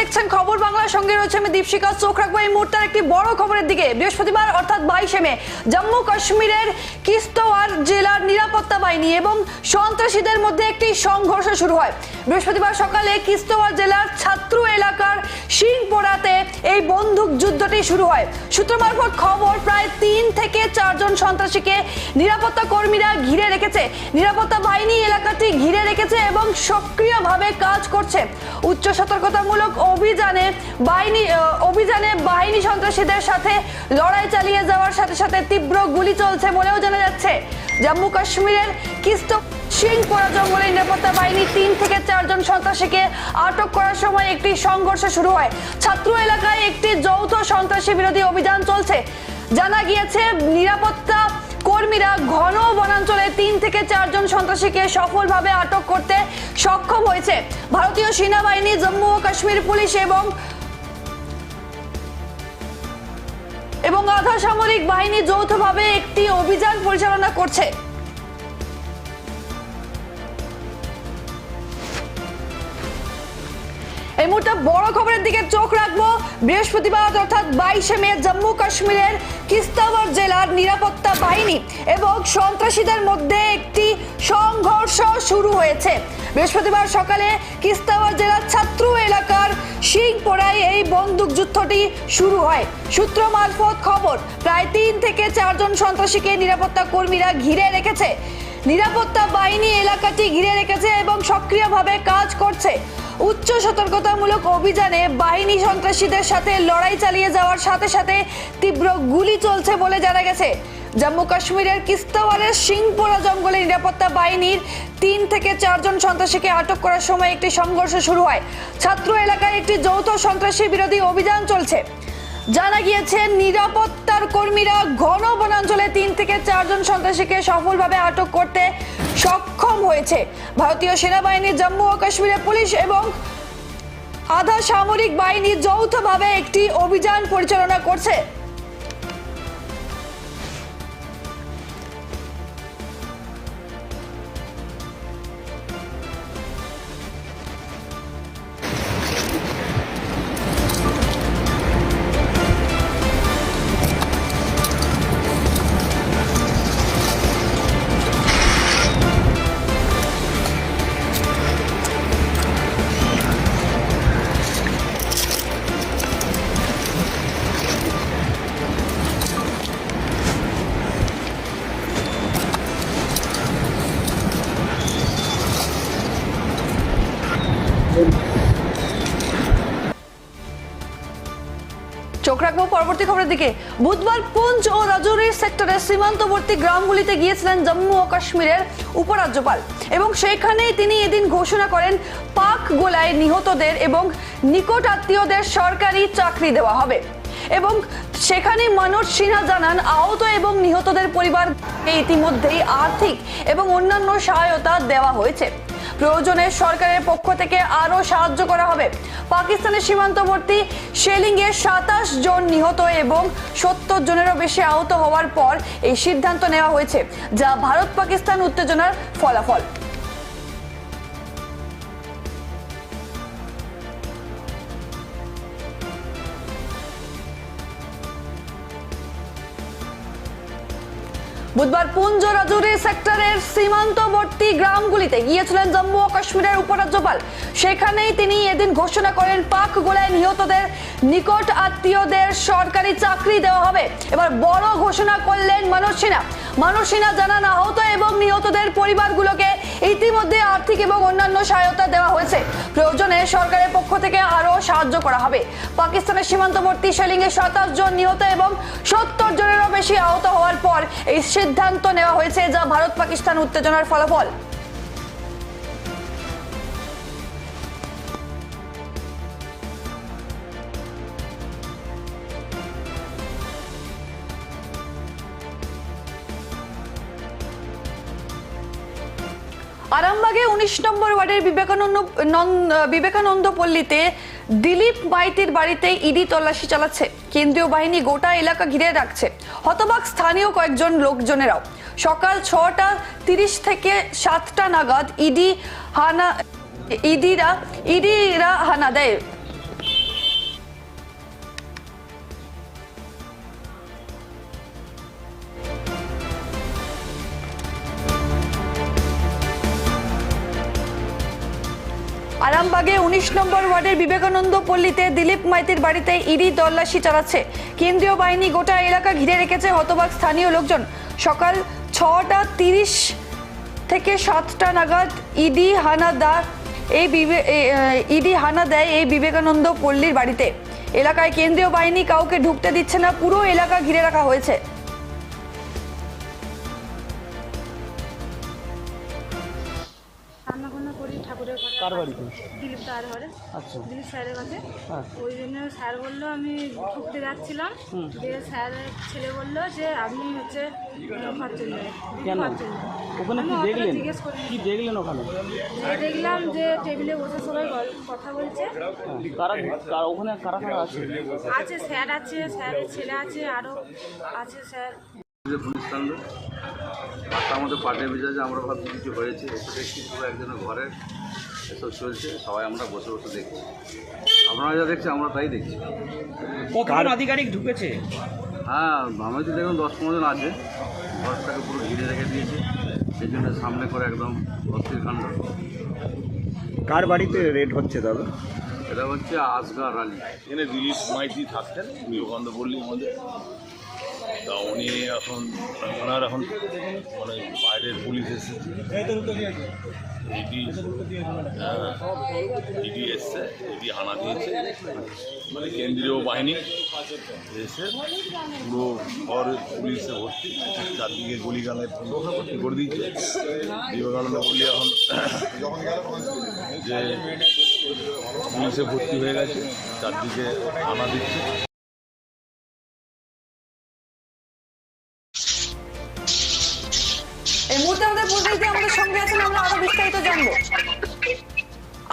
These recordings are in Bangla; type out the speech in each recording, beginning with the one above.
দেখছেন খবর বাংলার সঙ্গে রয়েছে আমি দীপশিকা চোখ রাখব এই মুহূর্তের একটি বড় খবরের দিকে। বৃহস্পতিবার, অর্থাৎ বাইশে মে, জম্মু কাশ্মীরের কিস্তওয়ার জেলার নিরাপত্তা বাহিনী এবং সন্ত্রাসীদের মধ্যে একটি সংঘর্ষ শুরু হয়। বৃহস্পতিবার সকালে কিস্তওয়ার জেলার ছাত্র এলাকার সিংপোড়াতে এই বন্দুক যুদ্ধটি শুরু হয়। সূত্র মারফত খবর, প্রায় তিন থেকে চারজন সন্ত্রাসীকে নিরাপত্তা কর্মীরা ঘিরে রেখেছে। নিরাপত্তা বাহিনী এলাকাটি ঘিরে রেখেছে এবং সক্রিয়ভাবে কাজ করছে। উচ্চ সতর্কতামূলক অভিযানে বাহিনী অভিযানে বাহিনী সন্ত্রাসীদের সাথে লড়াই চালিয়ে যাওয়ার সাথে সাথে তীব্র গুলি চলছে বলেও জানা যাচ্ছে। জম্মু কাশ্মীরের কিস্ত সিংপোড়া জঙ্গলে নিরাপত্তা বাহিনী তিন থেকে চারজন সন্ত্রাসীকে আটক করার সময় একটি সংঘর্ষ শুরু হয়। ছাত্র এলাকায় একটি যৌথ সন্ত্রাসী বিরোধী অভিযান চলছে। জানা গিয়েছে, নিরাপত্তা কর্মীরা ঘন বনাঞ্চলে তিন থেকে চারজন সন্ত্রাসীকে সফলভাবে আটক করতে সক্ষম হয়েছে। ভারতীয় সেনাবাহিনী, জম্মু ও কাশ্মীর পুলিশ এবং এবং আধা সামরিক বাহিনী যৌথভাবে একটি অভিযান পরিচালনা করছে। এই মুহূর্তে বড় খবরের দিকে চোখ রাখব। বৃহস্পতিবার অর্থাৎ বাইশে মে জম্মু কাশ্মীরের কিস্তাওয়ার জেলার নিরাপত্তা বাহিনী এবং সন্ত্রাসীদের মধ্যে একটি সংঘর্ষ শুরু হয়েছে। বৃহস্পতিবার সকালে কিস্তাওয়ার জেলার ছাত্র এলাকার সিংপোড়ায় এই বন্দুক যুদ্ধটি শুরু হয়। সূত্র মারফত খবর, প্রায় তিন থেকে চারজন সন্ত্রাসীকে নিরাপত্তা কর্মীরা ঘিরে রেখেছে। নিরাপত্তা বাহিনী এলাকাটি ঘিরে রেখেছে এবং সক্রিয়ভাবে কাজ করছে। উচ্চ সতর্কতামূলক অভিযানে বাহিনী সন্ত্রাসীদের সাথে লড়াই চালিয়ে যাওয়ার সাথে সাথে তীব্র গুলি চলছে বলে জানা গেছে। জম্মু কাশ্মীরের কিস্তাওয়ারের সিংপোড়া জঙ্গলে নিরাপত্তা বাহিনীর তিন থেকে চারজন সন্ত্রাসীকে আটক করার সময় একটি সংঘর্ষ শুরু হয়। ছাত্র এলাকায় একটি যৌথ সন্ত্রাসী বিরোধী অভিযান চলছে। জানা গিয়েছে, নিরাপত্তার কর্মীরা ঘন বনাঞ্চলে তিন থেকে চারজন সন্ত্রাসীকে সফলভাবে আটক করতে সক্ষম হয়েছে। ভারতীয় সেনাবাহিনী, জম্মু ও কাশ্মীরের পুলিশ এবং আধা সামরিক বাহিনী যৌথভাবে একটি অভিযান পরিচালনা করছে। পরবর্তী খবরের দিকে। বুধবার পুঞ্চ ও রাজৌরির সেক্টরের সীমান্তবর্তী গ্রামগুলিতে গিয়েছিলেন জম্মু ও কাশ্মীরের উপরাজ্যপাল এবং সেখানেই তিনি এদিন ঘোষণা করেন, পাক গোলায় নিহতদের এবং নিকট আত্মীয়দের সরকারি চাকরি দেওয়া হবে। এবং সেখানে মনোজ সিনহা জানান, আহত এবং নিহতদের পরিবার ইতিমধ্যেই আর্থিক এবং অন্যান্য সহায়তা দেওয়া হয়েছে। প্রয়োজনে সরকারের পক্ষ থেকে আরও সাহায্য করা হবে। পাকিস্তানের সীমান্তবর্তী শেলিংয়ে সাতাশ জন নিহত এবং সত্তর জনেরও বেশি আহত হওয়ার পর এই সিদ্ধান্ত নেওয়া হয়েছে, যা ভারত পাকিস্তান উত্তেজনার ফলাফল। বুধবার পুঞ্জ রাজুরি সেক্টরের সীমান্তবর্তী গ্রামগুলিতে গিয়েছিলেন জম্মু ও কাশ্মীরের উপরাজ্যপাল। সেখানেই তিনি এদিন ঘোষণা করেন, পাক গোলায় নিহতদের নিকট আত্মীয়দের সরকারি চাকরি দেওয়া হবে। এবার বড় ঘোষণা করলেন মনোজ সিনহা মনোজ সিনহা জানান আহত এবং নিহতদের পরিবারগুলোকে ইতিমধ্যে আর্থিক এবং অন্যান্য সহায়তা দেওয়া হয়েছে। প্রয়োজনে সরকারের পক্ষ থেকে আরও সাহায্য করা হবে। পাকিস্তানের সীমান্তবর্তী শেলিংয়ে সাতাশ জন নিহত এবং সত্তর জনেরও বেশি আহত হওয়ার পর এই সিদ্ধান্ত নেওয়া হয়েছে যা ভারত পাকিস্তান উত্তেজনার ফলাফল। আরামবাগে উনিশ নম্বর ওয়ার্ডের বিবেকানন্দ, নন- বিবেকানন্দ পল্লীতে দিলীপ মাইতির বাড়িতে ইডি তল্লাশি চালাচ্ছে। কেন্দ্রীয় বাহিনী গোটা এলাকা ঘিরে রাখছে। হতবাক স্থানীয় কয়েকজন লোকজনেরাও। সকাল ছটা তিরিশ থেকে সাতটা নাগাদ ইডি হানা, ইডিরা ইডিরা হানা দেয়। আরামবাগে উনিশ নম্বর ওয়ার্ডের বিবেকানন্দ পল্লীতে দিলীপ মাইতির বাড়িতে ইডি তল্লাশি চালাচ্ছে। কেন্দ্রীয় বাহিনী গোটা এলাকা ঘিরে রেখেছে হতবাক স্থানীয় লোকজন। সকাল ছটা তিরিশ থেকে সাতটা নাগাদ ইডি হানা দা এই ইডি হানা দেয় এই বিবেকানন্দ পল্লীর বাড়িতে। এলাকায় কেন্দ্রীয় বাহিনী কাউকে ঢুকতে দিচ্ছে না, পুরো এলাকা ঘিরে রাখা হয়েছে। কার বাড়িতে দিলীপ দার ঘরে। আচ্ছা। দিলীপ স্যারের কাছে হ্যাঁ। ওই জন্য স্যার বলল আমি ঢুকতে যাচ্ছিলাম। দিয়ে স্যারের ছেলে বলল যে আপনি হচ্ছে কেন। ওখানে কি দেখলেন? কি দেখলেন ওখানে? দেখলাম যে টেবিলে বসে সবাই কথা বলছে। হ্যাঁ, কারা কারা ওখানে কারা কারা আছে? আছে স্যার আছে স্যারের ছেলে আছে আরও আছে স্যার। যে পুলিশ কাণ্ড তার মধ্যে পার্টির মেজাজে আমরা ভাবছি কিছু হয়েছে এসে দেখছি পুরো একজনের ঘরে এসব চলছে সবাই আমরা বসে বসে দেখছি। আপনারা যা দেখছি আমরা তাই দেখছি। কতজন আধিকারিক ঢুকেছে? হ্যাঁ আমি তো দেখুন দশ পনেরো জন আছে। ঘরটাকে পুরো ঘিরে রেখে দিয়েছে সেই জন্য সামনে করে একদম অস্থির কাণ্ড। কার বাড়িতে রেড হচ্ছে দাদা? এটা হচ্ছে আসগার আলী। এখানে দিলীপ মাইতি থাকতেন বিবেকানন্দ পল্লীর মধ্যে তা উনি এখন, ওনার এখন মানে বাইরের পুলিশ এসেছে। ইডি এসছে, ইডি হানা দিয়েছে। মানে কেন্দ্রীয় বাহিনী এসে পুরো ঘর পুলিশে ভর্তি, চারদিকে গলিগালে ভর্তি করে দিয়েছে। বিবেকানন্দ পল্লী এখন যে পুলিশে ভর্তি হয়ে গেছে, চারদিকে হানা দিচ্ছে। জানব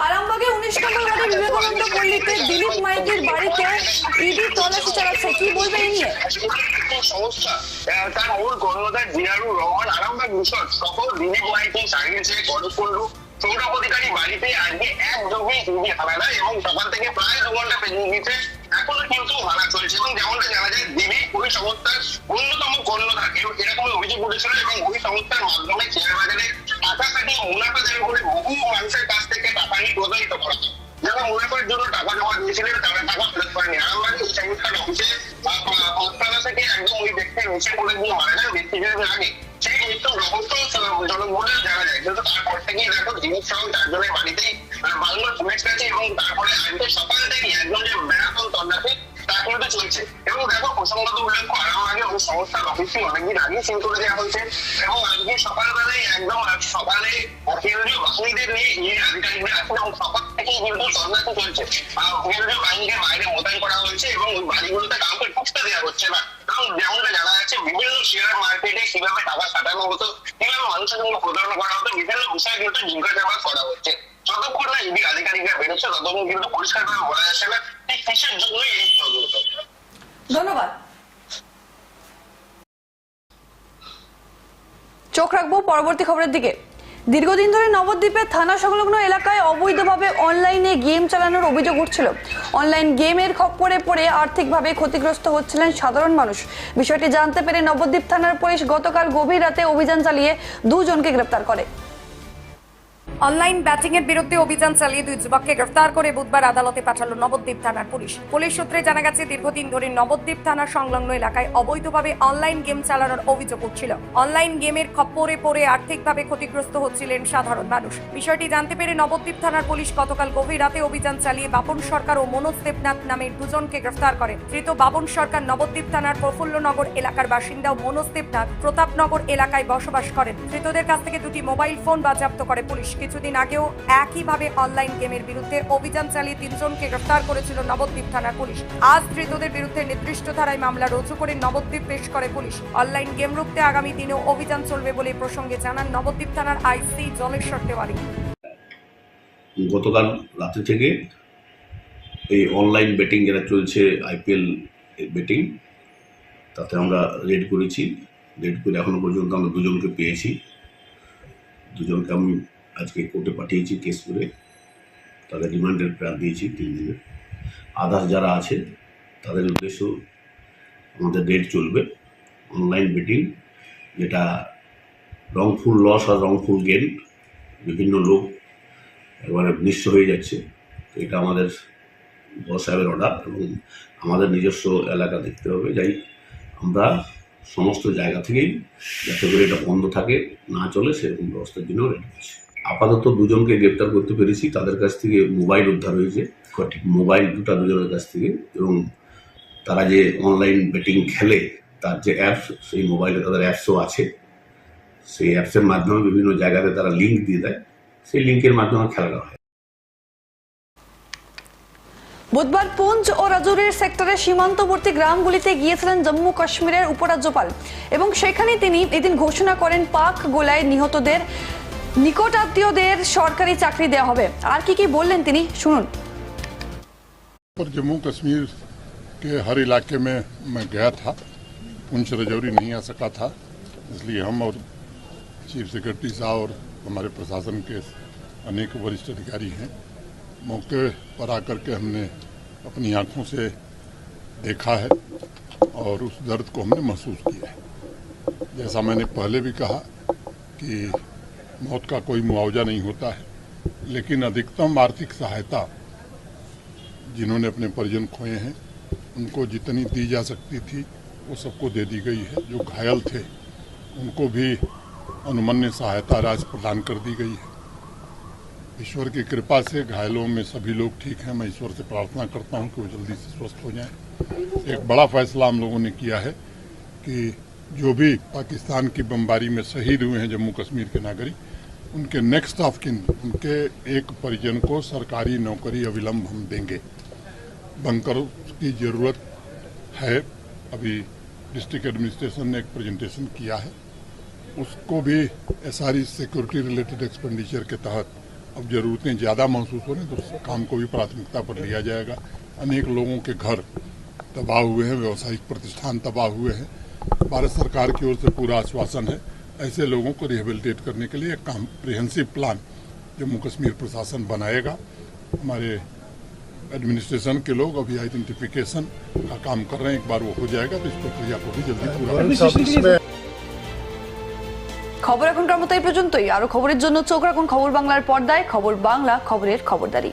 আরামবাগে উনিশ নম্বর বিবেকানন্দ পল্লীতে দিলীপ মাইতির বাড়িতে ইডি তল্লাশি চালাচ্ছে। কি বলবে এই নিয়ে? সংস্থা তার মূল কর্ণধার জিয়ারুর রহমান, আরামবাগ রিসর্ট সকল দিলীপ মাইতি সার্ভিসে করকুল্লু সৌরভ অধিকারী বাড়িতে আজকে এক যোগে ইডি হানা এবং সকাল থেকে প্রায় দু ঘণ্টা পেরিয়ে গেছে এখনও কিন্তু হানা চলছে এবং যেমনটা জানা যায়, দিলীপ ওই সংস্থার অন্যতম কর্ণধার। এরকম অভিযোগ উঠেছিল এবং ওই সংস্থার মাধ্যমে শেয়ার বাজারে টাকা কাটিয়ে মুনাফা দাবি করে বহু মানুষের কাছ থেকে টাকা নিয়ে প্রতারিত করা যারা মুনাফার জন্য টাকা জমা দিয়েছিলেন তারা টাকা ফেরত করেনি আরামবাগ এই সংস্থার অফিসে পথতলা থেকে একদম ওই ব্যক্তির নিচে পড়ে গিয়ে মারা যান ব্যক্তি আগে সেই মৃত্যু রহস্য জনক জানা যায় কিন্তু তারপর থেকেই দেখো জিনিস সহ চারজনের বাড়িতেই বাংলা পুলিশ গেছে এবং তারপরে আজকে সকাল থেকে একজন যে ম্যারাথন তল্লাশি কিন্তু চলছে। এবং দেখো, প্রসঙ্গত উল্লেখ্য আরামবাগে ওই সংস্থার অফিসটি অনেকদিন আগে সিল করে দেওয়া হয়েছে। এবং আজকে সকালবেলায় একদম সকালে কেন্দ্রীয় বাহিনীদের নিয়ে ইয়ে আধিকারিকরা আছেন এবং সকাল থেকেই কিন্তু তল্লাশি চলছে। কেন্দ্রীয় বাহিনীকে বাইরে মোতায়েন করা হয়েছে এবং বাড়িগুলোতে কাউকে ঢুকতে দেওয়া হচ্ছে না। কারণ যেমনটা জানা যাচ্ছে, বিভিন্ন শেয়ার মার্কেটে কীভাবে টাকা কাটানো হতো, কীভাবে মানুষের সঙ্গে প্রতারণা করা হতো, বিভিন্ন বিষয় কিন্তু জিজ্ঞাসাবাদ করা হচ্ছে। যতক্ষণ না ইডি আধিকারিকরা বেরোচ্ছে, ততক্ষণ কিন্তু পরিষ্কারভাবে বলা যাচ্ছে না ধন্যবাদ। চোখ রাখব পরবর্তী খবরের দিকে। দীর্ঘদিন ধরে নবদ্বীপের থানা সংলগ্ন এলাকায় অবৈধভাবে অনলাইনে গেম চালানোর অভিযোগ উঠছিল। অনলাইন গেমের খপ্পরে পড়ে আর্থিকভাবে ক্ষতিগ্রস্ত হচ্ছিলেন সাধারণ মানুষ। বিষয়টি জানতে পেরে নবদ্বীপ থানার পুলিশ গতকাল গভীর রাতে অভিযান চালিয়ে দুজনকে গ্রেপ্তার করে। অনলাইন ব্যাটিং এর বিরুদ্ধে অভিযান চালিয়ে দুই যুবককে গ্রেফতার করে বুধবার আদালতে পাঠালো নবদ্বীপ থানার পুলিশ। পুলিশ সূত্রে জানা গেছে, দীর্ঘদিন ধরে নবদ্বীপ থানার সংলগ্ন এলাকায় অবৈধভাবে অনলাইন গেম চালানোর অভিযোগ উঠছিল। অনলাইন গেমের খপ্পরে পড়ে আর্থিকভাবে ক্ষতিগ্রস্ত হচ্ছিলেন সাধারণ মানুষ। বিষয়টি জানতে পেরে নবদ্বীপ থানার পুলিশ গতকাল গভীর রাতে অভিযান চালিয়ে বাপন সরকার ও মনোজ দেবনাথ নামের দুজনকে গ্রেফতার করে ধৃত বাপন সরকার নবদ্বীপ থানার প্রফুল্লনগর এলাকার বাসিন্দা ও মনোজ দেবনাথ প্রতাপনগর এলাকায় বসবাস করেন। ধৃতদের কাছ থেকে দুটি মোবাইল ফোন বাজেয়াপ্ত করে পুলিশ। কিছুদিন আগেও একইভাবে অনলাইন গেমের বিরুদ্ধে অভিযান চালিয়ে তিনজনকে গ্রেফতার করেছিল নবদ্বীপ থানার পুলিশ। আজ ধৃতদের বিরুদ্ধে নির্দিষ্ট ধারায় মামলা রুজু করে নবদ্বীপ পেশ করে পুলিশ। অনলাইন গেম রুখতে আগামী দিনেও অভিযান চলবে বলে প্রসঙ্গে জানান নবদ্বীপ থানার আইসি জলেশ্বর তেওয়ারি। গতকাল রাতে থেকে এই অনলাইন বেটিং যেটা চলছে আইপিএল বেটিং তাতে আমরা রেড করেছি। রেড করে এখনও পর্যন্ত আমরা দুজনকে পেয়েছি। দুজনকে আমি আজকে কোর্টে পাঠিয়েছি কেস করে। তাদের রিমান্ডের প্ল্যান দিয়েছি তিন দিনের আদার্স যারা আছে তাদের উদ্দেশ্য আমাদের রেড চলবে। অনলাইন বেটিং যেটা রংফুল লস আর রংফুল গেন বিভিন্ন লোক একেবারে নিঃস্ব হয়ে যাচ্ছে। এটা আমাদের বস সাহেবের অর্ডার এবং আমাদের নিজস্ব এলাকা দেখতে হবে। যাই আমরা সমস্ত জায়গা থেকেই যাতে করে এটা বন্ধ থাকে, না চলে সেরকম ব্যবস্থার জন্য রেডি করছি আপাতত দুজনকে গ্রেপ্তার করতে পেরেছি তাদের কাছ থেকে মোবাইল উদ্ধার হয়েছে। মোবাইল দুটা দুজনের কাছ থেকে এবং তারা যে অনলাইন বেটিং খেলে তার যে অ্যাপস সেই মোবাইলে তাদের অ্যাপসও আছে। সেই অ্যাপসের মাধ্যমে বিভিন্ন জায়গাতে তারা লিঙ্ক দিয়ে দেয়। সেই লিঙ্কের মাধ্যমে খেলাটা হয়। বুধবার পুঞ্চ ও রাজৌরির সেক্টরের সীমান্তবর্তী গ্রামগুলিতে গিয়েছিলেন জম্মু কাশ্মীরের উপরাজ্যপাল এবং সেখানে তিনি এদিন ঘোষণা করেন পাক গোলায় নিহতদের নিকট আত্মীয়দের সরকারি চাকরি দেওয়া হবে আর কি কি বললেন তিনি শুনুন पर जम्मू कश्मीर के हर इलाके में मैं गया था पुंछ रजौरी नहीं आ सका था इसलिए हम और चीफ सेक्रेटरी साहब और हमारे प्रशासन के अनेक वरिष्ठ अधिकारी हैं मौके पर आकर के हमने अपनी आंखों से देखा है और उस दर्द को हमने महसूस किया है जैसा मैंने पहले भी कहा कि मौत का कोई मुआवजा नहीं होता है। लेकिन अधिकतम आर्थिक सहायता जिन्होंने अपने परिजन खोए हैं, उनको जितनी दी जा सकती थी, वो सबको दे दी गई है। जो घायल थे, उनको भी अनुमन्य सहायता राशि प्रदान कर दी गई है। ईश्वर की कृपा से घायलों में सभी लोग ठीक हैं। मैं ईश्वर से प्रार्थना करता हूँ कि वो जल्दी से स्वस्थ हो जाएँ। एक बड़ा फैसला हम लोगों ने किया है कि जो भी पाकिस्तान की बमबारी में शहीद हुए हैं जम्मू कश्मीर के नागरिक उनके नेक्स्ट ऑफ़ किन उनके एक परिजन को सरकारी नौकरी अविलंब हम देंगे। बंकर की ज़रूरत है, अभी डिस्ट्रिक्ट एडमिनिस्ट्रेशन ने एक प्रेजेंटेशन किया है। उसको भी एस सिक्योरिटी रिलेटेड एक्सपेंडिचर के तहत अब जरूरतें ज़्यादा महसूस हो रही तो उस काम को भी प्राथमिकता पर लिया जाएगा। अनेक लोगों के घर तबाह हुए हैं, व्यावसायिक प्रतिष्ठान तबाह हुए हैं। भारत सरकार की ओर से पूरा आश्वासन है ऐसे लोगों को रिहेबिलिटेट करने के लिए एक कॉम्प्रिहेंसिव प्लान जम्मू कश्मीर प्रशासन बनाएगा हमारे एडमिनिस्ट्रेशन के लोग अभी आइडेंटिफिकेशन का काम कर रहे हैं एक बार वो हो जाएगा तो इस प्रक्रिया को भी जल्दी पूरा খবর এখনকার মতো এই পর্যন্তই আরো খবরের জন্য চোখ রাখুন খবর বাংলার পর্দায় খবর বাংলা খবরের খবরদারি